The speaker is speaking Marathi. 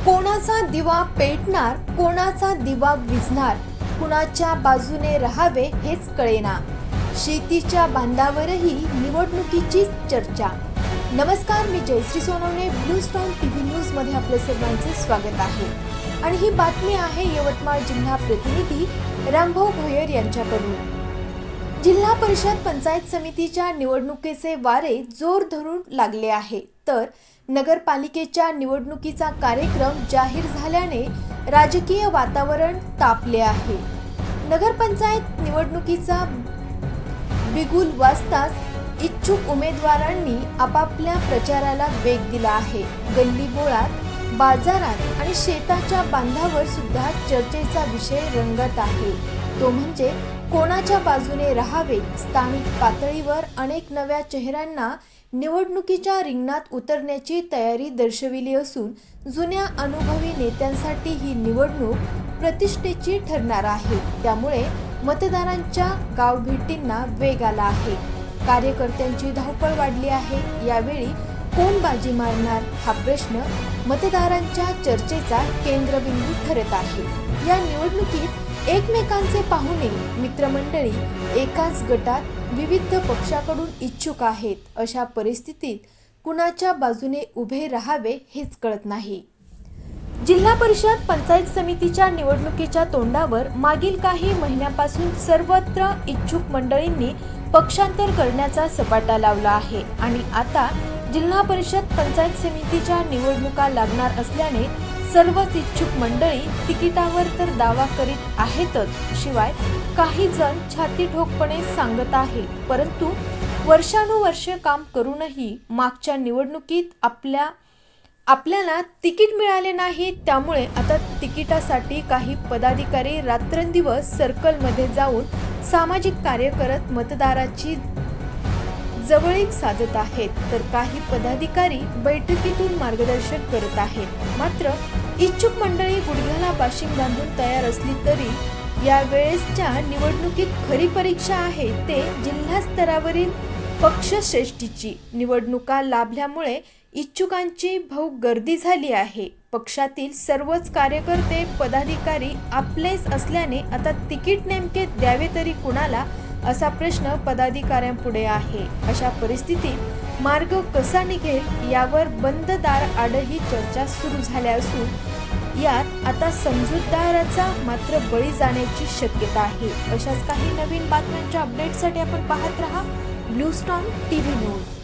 कोणाचा दिवा पेटणार कोणाचा दिवा विझणार कुणाच्या बाजूने राहावे हेच कळेना. शेतीच्या बांधावरही निवडणुकीची चर्चा. नमस्कार मी Jayashree Sonawane blue stone TV न्यूजमध्ये आपल्या सर्वांचे स्वागत आहे. आणि ही बातमी आहे यवतमाळ जिल्हा प्रतिनिधी रामभाऊ भोयर यांच्याकडून. जिल्हा परिषद पंचायत समितीच्या निवडणुकीचे वारे जोर धरून लागले आहे. तर नगरपालिकेच्या निवडणुकीचा कार्यक्रम जाहीर झाल्याने राजकीय वातावरण तापले आहे. नगरपंचायत निवडणुकीचा बिगुल वाजताच इच्छुक उमेदवारांनी आपापल्या प्रचाराला वेग दिला आहे. गल्ली बोळात बाजारात आणि शेताच्या बांधावर सुद्धा चर्चेचा विषय रंगत आहे. तो म्हणजे कोणाच्या बाजूने राहावे स्थानिक पातळीवर अनेक नव्या चेहऱ्यांना निवडणुकीच्या रिंगणात उतरण्याची तयारी दर्शविली असून जुन्या अनुभवी नेत्यांसाठी ही निवडणूक प्रतिष्ठेची ठरणार आहे. त्यामुळे मतदारांच्या गावभेटींना वेग आला आहे. कार्यकर्त्यांची धावपळ वाढली आहे. यावेळी कोण बाजी मारणार हा प्रश्न मतदारांच्या चर्चेचा केंद्रबिंदू ठरत आहे. या निवडणुकीत एकमेकांचे पाहुणे मित्रमंडळी एकाच गटात विविध पक्षाकडून इच्छुक आहेत. अशा परिस्थितीत कुणाच्या बाजूने उभे राहावे हेच कळत नाही. जिल्हा परिषद पंचायत समितीच्या निवडणुकीच्या तोंडावर मागील काही महिन्यापासून सर्वत्र इच्छुक मंडळींनी पक्षांतर करण्याचा सपाटा लावला आहे आणि आता जिल्हा परिषद पंचायत समितीच्या निवडणुका लागणार असल्याने सर्वच इच्छुक मंडळी तिकिटावर तर दावा करीत आहेतच. शिवाय काही जण छाती ठोकपणे सांगत आहे परंतु वर्षानुवर्ष काम करूनही मागच्या निवडणुकीत आपल्या आपल्याला तिकीट मिळाले नाही. त्यामुळे आता तिकिटासाठी काही पदाधिकारी रात्रंदिवस सर्कलमध्ये जाऊन सामाजिक कार्य करत मतदाराची जवळीक साधत आहेत तर काही पदाधिकारी बैठकीतून मार्गदर्शन करत आहेत. मात्र इच्छुक मंडळी गुडघ्याला बाशिंग बांधून तयार असली तरी या वेळेसच्या निवडणुकीत खरी परीक्षा आहे ते जिल्हा स्तरावरील पक्षश्रेष्ठीची. निवडणुका लाभल्यामुळे इच्छुकांची भाऊ गर्दी झाली आहे. पक्षातील सर्वच कार्यकर्ते पदाधिकारी आपलेच असल्याने आता तिकीट नेमके द्यावे तरी कुणाला असा प्रश्न पदाधिकाऱ्यांपुढे आहे. अशा परिस्थितीत मार्ग कसा निघेल यावर बंद दार आडही चर्चा सुरू झाल्या असून यात आता समजूतदाराचा मात्र बळी जाण्याची शक्यता आहे. अशाच काही नवीन बातम्यांच्या अपडेटसाठी आपण पाहत रहा. Blue stone TV news